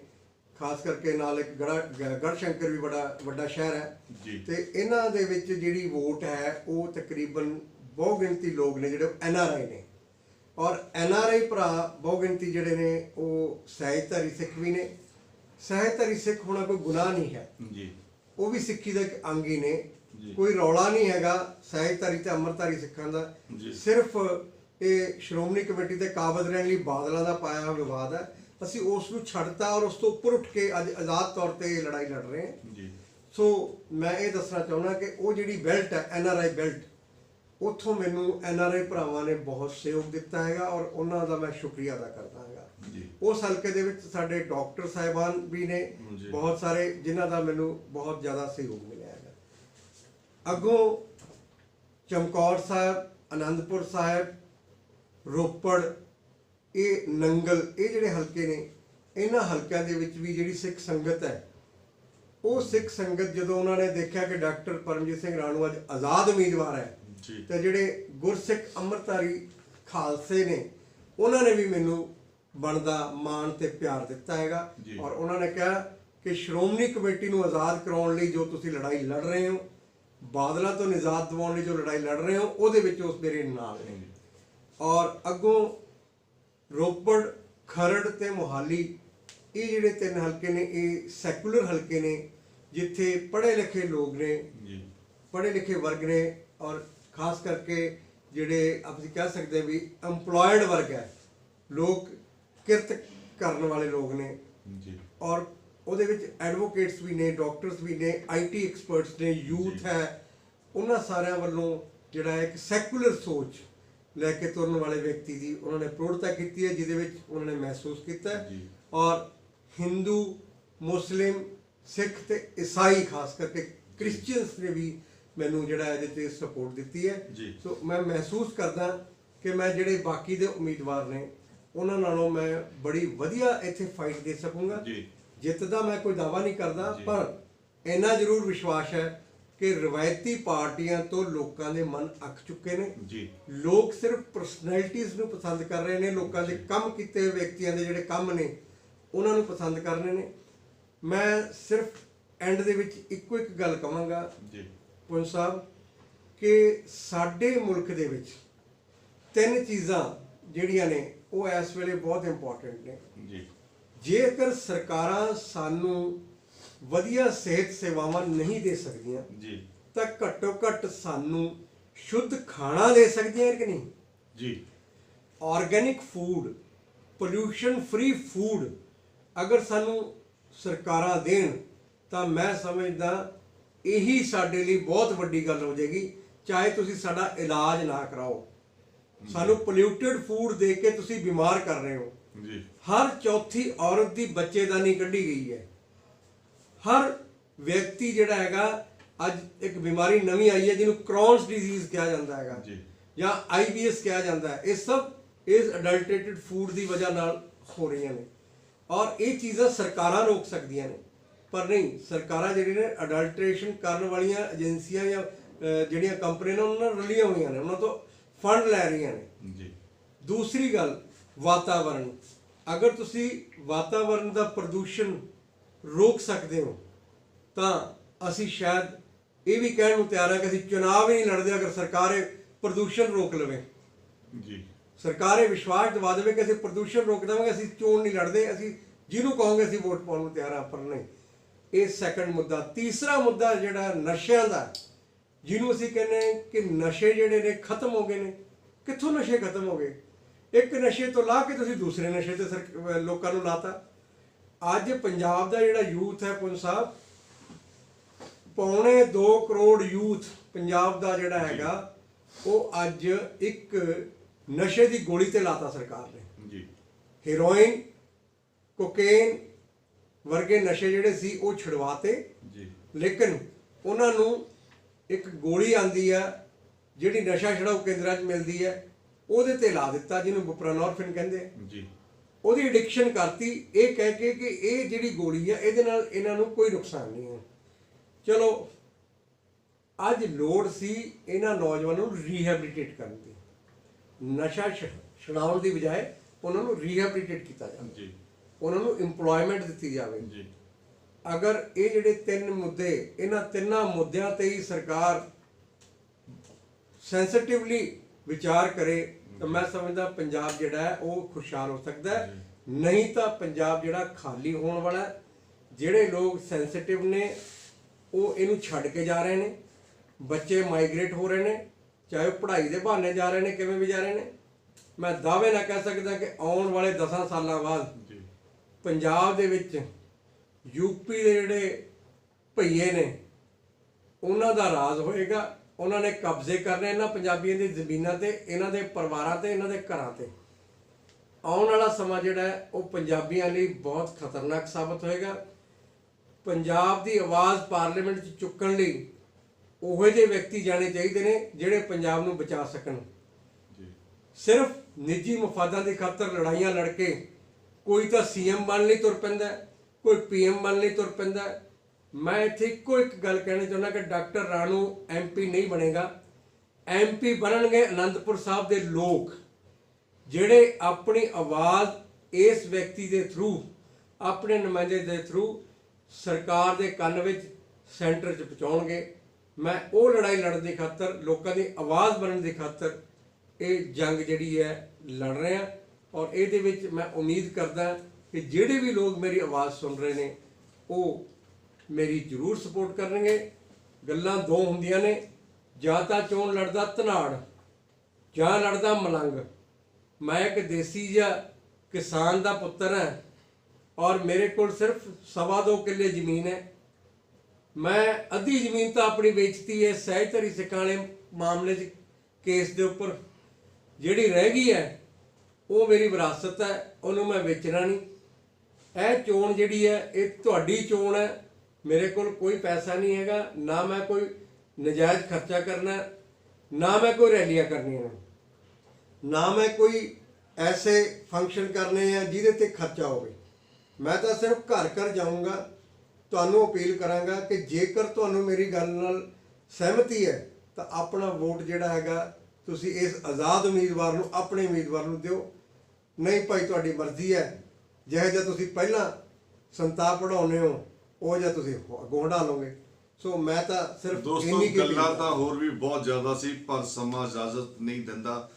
ਖਾਸ ਕਰਕੇ ਨਾਲ ਇੱਕ ਗੜਾ ਗੜਸ਼ੰਕਰ ਵੀ ਬੜਾ ਵੱਡਾ ਸ਼ਹਿਰ ਹੈ। ਜੀ। ਤੇ ਇਹਨਾਂ ਦੇ ਵਿੱਚ ਜਿਹੜੀ ਵੋਟ ਹੈ ਉਹ ਤਕਰੀਬਨ ਬਹੁ ਗਿਣਤੀ ਲੋਕ ਨੇ ਜਿਹੜੇ ਐਨ ਆਰ ਆਈ ਨੇ। ਔਰ ਐਨ ਆਰ ਆਈ ਭਰਾ ਬਹੁ ਗਿਣਤੀ ਜਿਹੜੇ ਨੇ ਉਹ ਸਹਿਜਧਾਰੀ ਸਿੱਖ ਵੀ ਨੇ। ਸਹਿਜਧਾਰੀ ਸਿੱਖ ਹੋਣਾ ਕੋਈ ਗੁਨਾਹ ਨਹੀਂ ਹੈ। ਜੀ। ਉਹ ਵੀ ਸਿੱਖੀ ਦਾ ਇੱਕ ਅੰਗ ਹੀ ਨੇ। ਕੋਈ ਰੌਲਾ ਨਹੀਂ ਹੈਗਾ ਸਹਿਜਧਾਰੀ ਤੇ ਅੰਮ੍ਰਿਤਧਾਰੀ ਸਿੱਖਾਂ ਦਾ। ਸਿਰਫ ਇਹ ਸ਼੍ਰੋਮਣੀ ਕਮੇਟੀ ਦੇ ਕਾਬਜ਼ ਰਹਿਣ ਲਈ ਬਾਦਲਾਂ ਦਾ ਪਾਇਆ ਹੋਇਆ ਵਿਵਾਦ ਹੈ। ਅਸੀਂ ਉਸ ਨੂੰ ਛੱਡਤਾ ਔਰ ਉਸ ਤੋਂ ਉੱਪਰ ਉੱਠ ਕੇ ਅੱਜ ਆਜ਼ਾਦ ਤੌਰ ਤੇ ਇਹ ਲੜਾਈ ਲੜ ਰਹੇ ਹਾਂ। ਜੀ। ਸੋ ਮੈਂ ਇਹ ਦੱਸਣਾ ਚਾਹੁੰਦਾ ਕਿ ਉਹ ਜਿਹੜੀ ਬੈਲਟ ਹੈ ਐਨ ਆਰ ਆਈ ਬੈਲਟ ਉੱਥੋਂ ਮੈਨੂੰ ਐਨ ਆਰ ਆਈ ਭਰਾਵਾਂ ਨੇ ਬਹੁਤ ਸਹਿਯੋਗ ਦਿੱਤਾ ਹੈਗਾ ਔਰ ਉਹਨਾਂ ਦਾ ਮੈਂ ਸ਼ੁਕਰੀਆ ਅਦਾ ਕਰਦਾ ਹੈਗਾ। ਜੀ। ਉਸ ਹਲਕੇ ਦੇ ਵਿੱਚ ਸਾਡੇ ਡਾਕਟਰ ਸਾਹਿਬਾਨ ਵੀ ਨੇ। ਬਹੁਤ ਸਾਰੇ ਜਿਨ੍ਹਾਂ ਦਾ ਮੈਨੂੰ ਬਹੁਤ ਜ਼ਿਆਦਾ ਸਹਿਯੋਗ ਮਿਲਿਆ। ਅੱਗੋਂ ਚਮਕੌਰ ਸਾਹਿਬ ਆਨੰਦਪੁਰ ਸਾਹਿਬ ਰੋਪੜ ਇਹ ਨੰਗਲ ਇਹ ਜਿਹੜੇ ਹਲਕੇ ਨੇ ਇਹਨਾਂ ਹਲਕਿਆਂ ਦੇ ਵਿੱਚ ਵੀ ਜਿਹੜੀ ਸਿੱਖ ਸੰਗਤ ਹੈ ਉਹ ਸਿੱਖ ਸੰਗਤ ਜਦੋਂ ਉਹਨਾਂ ਨੇ ਦੇਖਿਆ ਕਿ ਡਾਕਟਰ ਪਰਮਜੀਤ ਸਿੰਘ ਰਾਣੂ ਅੱਜ ਆਜ਼ਾਦ ਉਮੀਦਵਾਰ ਹੈ ਤੇ ਜਿਹੜੇ ਗੁਰਸਿੱਖ ਅੰਮ੍ਰਿਤਧਾਰੀ ਖਾਲਸੇ ਨੇ ਉਹਨਾਂ ਨੇ ਵੀ ਮੈਨੂੰ ਬਣਦਾ ਮਾਣ ਤੇ ਪਿਆਰ ਦਿੱਤਾ ਹੈਗਾ। ਔਰ ਉਹਨਾਂ ਨੇ ਕਿਹਾ ਕਿ ਸ਼੍ਰੋਮਣੀ ਕਮੇਟੀ ਨੂੰ ਆਜ਼ਾਦ ਕਰਾਉਣ ਲਈ ਜੋ ਤੁਸੀਂ ਲੜਾਈ ਲੜ ਰਹੇ ਹੋ ਬਾਦਲਾਂ ਤੋਂ ਨਿਜ਼ਾਤ ਦਿਵਾਉਣ ਲਈ ਜੋ ਲੜਾਈ ਲੜ ਰਹੇ ਹੋ ਉਹਦੇ ਵਿੱਚ ਉਸ ਮੇਰੇ ਨਾਲ ਨੇ। ਔਰ ਅੱਗੋਂ ਰੋਪੜ ਖਰੜ ਤੇ ਮੋਹਾਲੀ ਇਹ ਜਿਹੜੇ ਤਿੰਨ ਹਲਕੇ ਨੇ ਇਹ ਸੈਕੂਲਰ ਹਲਕੇ ਨੇ ਜਿੱਥੇ ਪੜ੍ਹੇ ਲਿਖੇ ਲੋਕ ਨੇ ਜੀ। ਪੜ੍ਹੇ ਲਿਖੇ ਵਰਗ ਨੇ ਔਰ ਖਾਸ ਕਰਕੇ ਜਿਹੜੇ ਅਸੀਂ ਕਹਿ ਸਕਦੇ ਵੀ EMPLOYED ਵਰਗ ਹੈ ਲੋਕ ਕਿਰਤ ਕਰਨ ਵਾਲੇ ਲੋਕ ਨੇ। ਜੀ। ਔਰ ਉਹਦੇ ਵਿੱਚ ਐਡਵੋਕੇਟਸ ਵੀ ਨੇ ਡਾਕਟਰਸ ਵੀ ਨੇ ਆਈਟੀ ਐਕਸਪਰਟਸ ਨੇ ਯੂਥ ਹੈ ਉਹਨਾਂ ਸਾਰਿਆਂ ਵੱਲੋਂ ਜਿਹੜਾ ਇੱਕ ਸੈਕੂਲਰ ਸੋਚ ਲੈ ਕੇ ਤੁਰਨ ਵਾਲੇ ਵਿਅਕਤੀ ਦੀ ਉਹਨਾਂ ਨੇ ਪ੍ਰੋੜਤਾ ਕੀਤੀ ਹੈ ਜਿਹਦੇ ਵਿੱਚ ਉਹਨਾਂ ਨੇ ਮਹਿਸੂਸ ਕੀਤਾ। ਔਰ ਹਿੰਦੂ ਮੁਸਲਿਮ ਸਿੱਖ ਤੇ ਈਸਾਈ ਖਾਸ ਕਰਕੇ ਕ੍ਰਿਸਚੀਅਨਸ ਨੇ ਵੀ ਮੈਨੂੰ ਜਿਹੜਾ ਇਹਦੇ ਤੇ ਸਪੋਰਟ ਦਿੱਤੀ ਹੈ। ਸੋ ਮੈਂ ਮਹਿਸੂਸ ਕਰਦਾ ਕਿ ਮੈਂ ਜਿਹੜੇ ਬਾਕੀ ਦੇ ਉਮੀਦਵਾਰ ਨੇ ਉਹਨਾਂ ਨਾਲੋਂ ਮੈਂ ਬੜੀ ਵਧੀਆ ਇੱਥੇ ਫਾਈਟ ਦੇ ਸਕੂੰਗਾ ਜੀ। ਜਿੱਤ ਦਾ ਮੈਂ ਕੋਈ ਦਾਵਾ ਨਹੀਂ ਕਰਦਾ। ਪਰ ਇੰਨਾ ਜ਼ਰੂਰ ਵਿਸ਼ਵਾਸ ਹੈ ਕਿ ਰਵਾਇਤੀ ਪਾਰਟੀਆਂ ਤੋਂ ਲੋਕਾਂ ਦੇ ਮਨ ਅੱਕ ਚੁੱਕੇ ਨੇ। ਜੀ। ਲੋਕ ਸਿਰਫ ਪਰਸਨੈਲਿਟੀਜ਼ ਨੂੰ ਪਸੰਦ ਕਰ ਰਹੇ ਨੇ ਲੋਕਾਂ ਦੇ ਕੰਮ ਕੀਤੇ ਹੋਏ ਵਿਅਕਤੀਆਂ ਦੇ ਜਿਹੜੇ ਕੰਮ ਨੇ ਉਹਨਾਂ ਨੂੰ ਪਸੰਦ ਕਰ ਰਹੇ ਨੇ। ਮੈਂ ਸਿਰਫ ਐਂਡ ਦੇ ਵਿੱਚ ਇੱਕੋ ਇੱਕ ਗੱਲ ਕਵਾਂਗਾ ਜੀ। ਪੁੰਜ ਸਾਹਿਬ ਕਿ ਸਾਡੇ ਮੁਲਕ ਦੇ ਵਿੱਚ ਤਿੰਨ ਚੀਜ਼ਾਂ ਜਿਹੜੀਆਂ ਨੇ ਉਹ ਇਸ ਵੇਲੇ ਬਹੁਤ ਇੰਪੋਰਟੈਂਟ ਨੇ। ਜੀ। ਜੇਕਰ ਸਰਕਾਰਾਂ ਸਾਨੂੰ ਵਧੀਆ ਸਿਹਤ ਸੇਵਾਵਾਂ ਨਹੀਂ ਦੇ ਸਕਦੀਆਂ ਜੀ। ਤਾਂ ਘੱਟੋ ਘੱਟ ਸਾਨੂੰ ਸ਼ੁੱਧ ਖਾਣਾ ਦੇ ਸਕਦੀਆਂ ਕਿ ਨਹੀਂ? ਜੀ। Organic food pollution free food ਅਗਰ ਸਾਨੂੰ ਸਰਕਾਰਾਂ ਦੇਣ ਤਾਂ ਮੈਂ ਸਮਝਦਾ ਇਹੀ ਸਾਡੇ ਲਈ ਬਹੁਤ ਵੱਡੀ ਗੱਲ ਹੋ ਜਾਏਗੀ ਚਾਹੇ ਤੁਸੀਂ ਸਾਡਾ ਇਲਾਜ ਨਾ ਕਰਾਓ। ਸਾਨੂੰ ਪੋਲਿਊਟਡ ਫੂਡ ਦੇ ਕੇ ਤੁਸੀਂ ਬਿਮਾਰ ਕਰ ਰਹੇ ਹੋ। ਜੀ। ਹਰ ਚੌਥੀ ਔਰਤ ਦੀ ਬੱਚੇਦਾਨੀ ਕੱਢੀ ਗਈ ਹੈ। ਹਰ ਵਿਅਕਤੀ ਜਿਹੜਾ ਹੈਗਾ ਅੱਜ ਇੱਕ ਬਿਮਾਰੀ ਨਵੀਂ ਆਈ ਹੈ ਜਿਹਨੂੰ ਕ੍ਰੋਨਸ ਡਿਜ਼ੀਜ਼ ਕਿਹਾ ਜਾਂਦਾ ਹੈਗਾ। ਜੀ। ਜਾਂ ਆਈਬੀਐਸ ਕਿਹਾ ਜਾਂਦਾ ਹੈ। ਇਹ ਸਭ ਇਸ ਅਡਲਟੇਟਡ ਫੂਡ ਦੀ ਵਜ੍ਹਾ ਨਾਲ ਹੋ ਰਹੀਆਂ ਨੇ। ਔਰ ਇਹ ਚੀਜ਼ਾਂ ਸਰਕਾਰਾਂ ਰੋਕ ਸਕਦੀਆਂ ਨੇ। ਪਰ ਨਹੀਂ ਸਰਕਾਰਾਂ ਜਿਹੜੀਆਂ ਨੇ ਅਡਲਟ੍ਰੇਸ਼ਨ ਕਰਨ ਵਾਲੀਆਂ ਏਜੰਸੀਆਂ ਜਾਂ ਜਿਹੜੀਆਂ ਕੰਪਨੀਆਂ ਨੇ ਉਹਨਾਂ ਨਾਲ ਰਲੀਆਂ ਹੋਈਆਂ ਨੇ। ਉਹਨਾਂ ਤੋਂ ਫੰਡ ਲੈ ਰਹੀਆਂ ਨੇ। ਜੀ। ਦੂਸਰੀ ਗੱਲ ਵਾਤਾਵਰਣ ਅਗਰ ਤੁਸੀਂ ਵਾਤਾਵਰਣ ਦਾ ਪ੍ਰਦੂਸ਼ਣ ਰੋਕ ਸਕਦੇ ਹੋ ਤਾਂ ਅਸੀਂ ਸ਼ਾਇਦ ਇਹ ਵੀ ਕਹਿਣ ਨੂੰ ਤਿਆਰ ਹਾਂ ਕਿ ਅਸੀਂ ਚੁਣਾਵ ਹੀ ਨਹੀਂ ਲੜਦੇ ਅਗਰ ਸਰਕਾਰ ਇਹ ਪ੍ਰਦੂਸ਼ਣ ਰੋਕ ਲਵੇ। ਜੀ। ਸਰਕਾਰ ਇਹ ਵਿਸ਼ਵਾਸ ਦਿਵਾ ਦੇਵੇ ਕਿ ਅਸੀਂ ਪ੍ਰਦੂਸ਼ਣ ਰੋਕ ਦੇਵਾਂਗੇ ਅਸੀਂ ਚੋਣ ਨਹੀਂ ਲੜਦੇ ਅਸੀਂ ਜਿਹਨੂੰ ਕਹੋਗੇ ਅਸੀਂ ਵੋਟ ਪਾਉਣ ਨੂੰ ਤਿਆਰ ਹਾਂ ਪਰ ਨਹੀਂ। ਇਹ ਸੈਕੰਡ ਮੁੱਦਾ। ਤੀਸਰਾ ਮੁੱਦਾ ਜਿਹੜਾ ਨਸ਼ਿਆਂ ਦਾ ਜਿਹਨੂੰ ਅਸੀਂ ਕਹਿੰਦੇ ਕਿ ਨਸ਼ੇ ਜਿਹੜੇ ਨੇ ਖਤਮ ਹੋ ਗਏ ਨੇ। ਕਿੱਥੋਂ ਨਸ਼ੇ ਖਤਮ ਹੋ ਗਏ? ਇੱਕ ਨਸ਼ੇ ਤੋਂ ਲਾ ਕੇ ਤੁਸੀਂ ਦੂਸਰੇ ਨਸ਼ੇ ਤੇ ਲੋਕਾਂ ਨੂੰ ਲਾਤਾ। ਅੱਜ ਪੰਜਾਬ ਦਾ ਜਿਹੜਾ ਯੂਥ ਹੈ ਪੁੰਜ ਸਾਹਿਬ ਪੌਣੇ 2 ਕਰੋੜ ਯੂਥ ਪੰਜਾਬ ਦਾ ਜਿਹੜਾ ਹੈਗਾ ਉਹ ਅੱਜ ਇੱਕ ਨਸ਼ੇ ਦੀ ਗੋਲੀ ਤੇ ਲਾਤਾ ਸਰਕਾਰ ਨੇ। ਜੀ। ਹੈਰੋਇਨ ਕੋਕੇਨ ਵਰਗੇ ਨਸ਼ੇ ਜਿਹੜੇ ਸੀ ਉਹ ਛੁਡਵਾਤੇ। ਜੀ। ਲੇਕਿਨ ਉਹਨਾਂ ਨੂੰ ਇੱਕ ਗੋਲੀ ਆਂਦੀ ਆ ਜਿਹੜੀ ਨਸ਼ਾ ਛਡਾਊ ਕੇਂਦਰਾਂ 'ਚ ਮਿਲਦੀ ਹੈ ਉਹਦੇ ਤੇ ਲਾ ਦਿੱਤਾ ਜਿਹਨੂੰ ਬੁਪਰਾਨੋਰਫਿਨ ਕਹਿੰਦੇ ਆ। ਜੀ। ਉਹਦੀ ਐਡਿਕਸ਼ਨ ਕਰਤੀ ਇਹ ਕਹਿ ਕੇ ਕਿ ਇਹ ਜਿਹੜੀ ਗੋਲੀ ਹੈ ਇਹਦੇ ਨਾਲ ਇਹਨਾਂ ਨੂੰ ਕੋਈ ਨੁਕਸਾਨ ਨਹੀਂ ਹੈ ਚਲੋ ਅੱਜ ਲੋੜ ਸੀ ਇਹਨਾਂ ਨੌਜਵਾਨਾਂ ਨੂੰ ਰੀਹੈਬਿਲਿਟੇਟ ਕਰਨ ਦੀ। ਨਸ਼ਾ ਛੁਡਾਉਣ ਦੀ ਬਜਾਏ ਉਹਨਾਂ ਨੂੰ ਰੀਹੈਬਿਲਿਟੇਟ ਕੀਤਾ ਜਾਵੇ। ਜੀ। ਉਹਨਾਂ ਨੂੰ EMPLOYMENT ਦਿੱਤੀ ਜਾਵੇ। ਜੀ। ਅਗਰ ਇਹ ਜਿਹੜੇ ਤਿੰਨ ਮੁੱਦੇ ਇਹਨਾਂ ਤਿੰਨਾਂ ਮੁੱਦਿਆਂ ਤੇ ਹੀ ਸਰਕਾਰ ਸੈਂਸਿਟਿਵਲੀ ਵਿਚਾਰ ਕਰੇ ਤਾਂ ਮੈਂ ਸਮਝਦਾ ਪੰਜਾਬ ਜਿਹੜਾ ਹੈ ਉਹ ਖੁਸ਼ਹਾਲ ਹੋ ਸਕਦਾ ਹੈ। ਨਹੀਂ ਤਾਂ ਪੰਜਾਬ ਜਿਹੜਾ ਖਾਲੀ ਹੋਣ ਵਾਲਾ ਹੈ। ਜਿਹੜੇ ਲੋਕ ਸੈਂਸਿਟਿਵ ਨੇ ਉਹ ਇਹਨੂੰ ਛੱਡ ਕੇ ਜਾ ਰਹੇ ਨੇ। ਬੱਚੇ ਮਾਈਗ੍ਰੇਟ ਹੋ ਰਹੇ ਨੇ ਚਾਹੇ ਉਹ ਪੜ੍ਹਾਈ ਦੇ ਬਹਾਨੇ ਜਾ ਰਹੇ ਨੇ ਕਿਵੇਂ ਵੀ ਜਾ ਰਹੇ ਨੇ। ਮੈਂ ਦਾਅਵੇ ਨਾਲ ਕਹਿ ਸਕਦਾ ਕਿ ਆਉਣ ਵਾਲੇ 10 ਸਾਲਾਂ ਬਾਅਦ ਪੰਜਾਬ ਦੇ ਵਿੱਚ ਯੂਪੀ ਦੇ ਜਿਹੜੇ ਭਈਏ ਨੇ ਉਹਨਾਂ ਦਾ ਰਾਜ ਹੋਏਗਾ। ਉਹਨਾਂ ਨੇ ਕਬਜ਼ੇ ਕਰਨੇ ਇਹਨਾਂ ਪੰਜਾਬੀਆਂ ਦੀ ਜ਼ਮੀਨਾਂ ਤੇ ਇਹਨਾਂ ਦੇ ਪਰਿਵਾਰਾਂ ਤੇ ਇਹਨਾਂ ਦੇ ਘਰਾਂ ਤੇ। ਆਉਣ ਵਾਲਾ ਸਮਾਂ ਜਿਹੜਾ ਉਹ ਪੰਜਾਬੀਆਂ ਲਈ ਬਹੁਤ ਖਤਰਨਾਕ ਸਾਬਤ ਹੋਏਗਾ। ਪੰਜਾਬ ਦੀ ਆਵਾਜ਼ ਪਾਰਲੀਮੈਂਟ 'ਚ ਚੁੱਕਣ ਲਈ ਉਹੋ ਜਿਹੇ ਵਿਅਕਤੀ ਜਾਣੇ ਚਾਹੀਦੇ ਨੇ ਜਿਹੜੇ ਪੰਜਾਬ ਨੂੰ ਬਚਾ ਸਕਣ। ਸਿਰਫ ਨਿੱਜੀ ਮਫਾਦਾਂ ਦੀ ਖਾਤਰ ਲੜਾਈਆਂ ਲੜ ਕੇ ਕੋਈ ਤਾਂ ਸੀਐਮ ਬਣ ਲਈ ਤੁਰ ਪੈਂਦਾ ਕੋਈ ਪੀਐਮ ਬਣ ਲਈ ਤੁਰ ਪੈਂਦਾ। ਮੈਂ ਇੱਥੇ ਇੱਕੋ ਇੱਕ ਗੱਲ ਕਹਿਣੀ ਚਾਹੁੰਦਾ ਕਿ ਡਾਕਟਰ ਰਾਣੂ ਐਮਪੀ ਨਹੀਂ ਬਣੇਗਾ। ਐਮਪੀ ਬਣਨਗੇ ਅਨੰਦਪੁਰ ਸਾਹਿਬ ਦੇ ਲੋਕ, ਜਿਹੜੇ ਆਪਣੀ ਆਵਾਜ਼ ਇਸ ਵਿਅਕਤੀ ਦੇ ਥਰੂ ਆਪਣੇ ਨੁਮਾਇੰਦੇ ਦੇ ਥਰੂ ਸਰਕਾਰ ਦੇ ਕੰਨ ਵਿੱਚ ਸੈਂਟਰ 'ਚ ਪਹੁੰਚਾਉਣਗੇ। ਮੈਂ ਉਹ ਲੜਾਈ ਲੜਨ ਦੀ ਖਾਤਰ, ਲੋਕਾਂ ਦੀ ਆਵਾਜ਼ ਬਣਨ ਦੀ ਖਾਤਰ ਇਹ ਜੰਗ ਜਿਹੜੀ ਹੈ ਲੜ ਰਹੇ ਹਾਂ ਔਰ ਇਹਦੇ ਵਿੱਚ ਮੈਂ ਉਮੀਦ ਕਰਦਾ ਕਿ ਜਿਹੜੇ ਵੀ ਲੋਕ ਮੇਰੀ ਆਵਾਜ਼ ਸੁਣ ਰਹੇ ਨੇ, ਉਹ ਮੇਰੀ ਜ਼ਰੂਰ ਸਪੋਰਟ ਕਰਨਗੇ। ਗੱਲਾਂ ਦੋ ਹੁੰਦੀਆਂ ਨੇ। ਜਾਂ ਤਾਂ ਚੋਣ ਲੜਦਾ ਧਨਾੜ, ਜਾਂ ਲੜਦਾ ਮਲੰਗ। ਮੈਂ ਇੱਕ ਦੇਸੀ ਜਿਹਾ ਕਿਸਾਨ ਦਾ ਪੁੱਤਰ ਹਾਂ ਔਰ ਮੇਰੇ ਕੋਲ ਸਿਰਫ ਸਵਾ ਦੋ ਕਿੱਲੇ ਜ਼ਮੀਨ ਹੈ। ਮੈਂ ਅੱਧੀ ਜ਼ਮੀਨ ਤਾਂ ਆਪਣੀ ਵੇਚਤੀ ਹੈ ਸਹਿਜਤਰੀ ਸਿੱਖਾਂ ਮਾਮਲੇ 'ਚ ਕੇਸ ਦੇ ਉੱਪਰ। ਜਿਹੜੀ ਰਹਿ ਗਈ ਹੈ, ਉਹ ਮੇਰੀ ਵਿਰਾਸਤ ਹੈ, ਉਹਨੂੰ ਮੈਂ ਵੇਚਣਾ ਨਹੀਂ। ਇਹ ਚੋਣ ਜਿਹੜੀ ਹੈ, ਇਹ ਤੁਹਾਡੀ ਚੋਣ ਹੈ। ਮੇਰੇ ਕੋਲ ਕੋਈ ਪੈਸਾ ਨਹੀਂ ਹੈਗਾ, ਨਾ ਮੈਂ ਕੋਈ ਨਜਾਇਜ਼ ਖਰਚਾ ਕਰਨਾ, ਨਾ ਮੈਂ ਕੋਈ ਰੈਲੀਆਂ ਕਰਨੀਆਂ। ਨਾ ਮੈਂ ਕੋਈ ਐਸੇ ਫੰਕਸ਼ਨ ਕਰਨੇ ਆ ਜਿਹਦੇ ਤੇ ਖਰਚਾ ਹੋਵੇ। ਮੈਂ ਤਾਂ ਸਿਰਫ ਘਰ ਘਰ ਜਾਊਂਗਾ, ਤੁਹਾਨੂੰ ਅਪੀਲ ਕਰਾਂਗਾ ਕਿ ਜੇਕਰ ਤੁਹਾਨੂੰ ਮੇਰੀ ਗੱਲ ਨਾਲ ਸਹਿਮਤੀ ਹੈ, ਤਾਂ ਆਪਣਾ ਵੋਟ ਜਿਹੜਾ ਹੈਗਾ, ਤੁਸੀਂ ਇਸ ਆਜ਼ਾਦ ਉਮੀਦਵਾਰ ਨੂੰ, ਆਪਣੇ ਉਮੀਦਵਾਰ ਨੂੰ ਦਿਓ। ਨਹੀਂ ਭਾਈ, ਤੁਹਾਡੀ ਮਰਜ਼ੀ ਹੈ। ਜਿਹੋ ਜਿਹਾ ਤੁਸੀਂ ਪਹਿਲਾਂ ਸੰਤਾਪ ਪੜਾਉਨੇ ਹੋ ਉਹ ਜਿਹਾ ਤੁਸੀਂ ਗੋਂਡਾ ਲਓਗੇ। ਸੋ ਮੈਂ ਤਾਂ ਸਿਰਫ ਦੋਸਤੋ ਗੱਲਾਂ ਤਾਂ ਹੋਰ ਵੀ ਬਹੁਤ ਜ਼ਿਆਦਾ ਸੀ ਪਰ ਸਮਾਂ ਇਜਾਜ਼ਤ ਨਹੀਂ ਦਿੰਦਾ।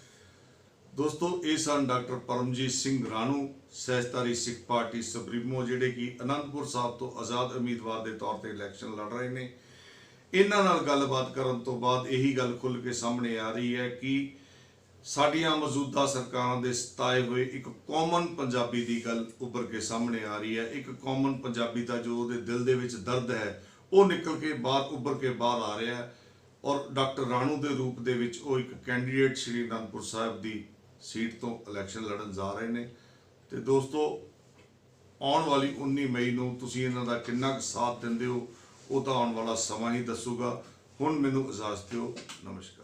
ਦੋਸਤੋ ਇਹ ਸਨ doctor Paramjit Singh Ranu Sehajdhari Sikh party supremo ਜਿਹੜੇ ਕਿ ਅਨੰਦਪੁਰ ਸਾਹਿਬ ਤੋਂ ਆਜ਼ਾਦ ਉਮੀਦਵਾਰ ਦੇ ਤੌਰ ਤੇ ਇਲੈਕਸ਼ਨ ਲੜ ਰਹੇ ਨੇ। ਇਹਨਾਂ ਨਾਲ ਗੱਲਬਾਤ ਕਰਨ ਤੋਂ ਬਾਅਦ ਇਹੀ ਗੱਲ ਖੁੱਲ ਕੇ ਸਾਹਮਣੇ ਆ ਰਹੀ ਹੈ ਕਿ ਸਾਡੀਆਂ ਮੌਜੂਦਾ ਸਰਕਾਰਾਂ ਦੇ ਸਤਾਏ ਹੋਏ ਇੱਕ ਕਾਮਨ ਪੰਜਾਬੀ ਦੀ ਗੱਲ ਉੱਭਰ ਕੇ ਸਾਹਮਣੇ ਆ ਰਹੀ ਹੈ। ਇੱਕ ਕਾਮਨ ਪੰਜਾਬੀ ਦਾ ਜੋ ਉਹਦੇ ਦਿਲ ਦੇ ਵਿੱਚ ਦਰਦ ਹੈ, ਉਹ ਨਿਕਲ ਕੇ ਬਾਹਰ ਉੱਭਰ ਕੇ ਬਾਹਰ ਆ ਰਿਹਾ ਹੈ ਔਰ ਡਾਕਟਰ ਰਾਣੂ ਦੇ ਰੂਪ ਦੇ ਵਿੱਚ ਉਹ ਇੱਕ ਕੈਂਡੀਡੇਟ ਸ਼੍ਰੀ ਅਨੰਦਪੁਰ ਸਾਹਿਬ ਦੀ ਸੀਟ ਤੋਂ ਇਲੈਕਸ਼ਨ ਲੜਨ ਜਾ ਰਹੇ ਨੇ। ਤੇ ਦੋਸਤੋ, ਆਉਣ ਵਾਲੀ 19 ਮਈ ਨੂੰ ਤੁਸੀਂ ਇਹਨਾਂ ਦਾ ਕਿੰਨਾ ਕੁ ਸਾਥ ਦਿੰਦੇ ਹੋ, ਉਹ ਤਾਂ ਆਉਣ ਵਾਲਾ ਸਮਾਂ ਹੀ ਦੱਸੂਗਾ। ਹੁਣ ਮੈਨੂੰ ਇਜਾਜ਼ਤ ਦਿਓ। ਨਮਸਕਾਰ।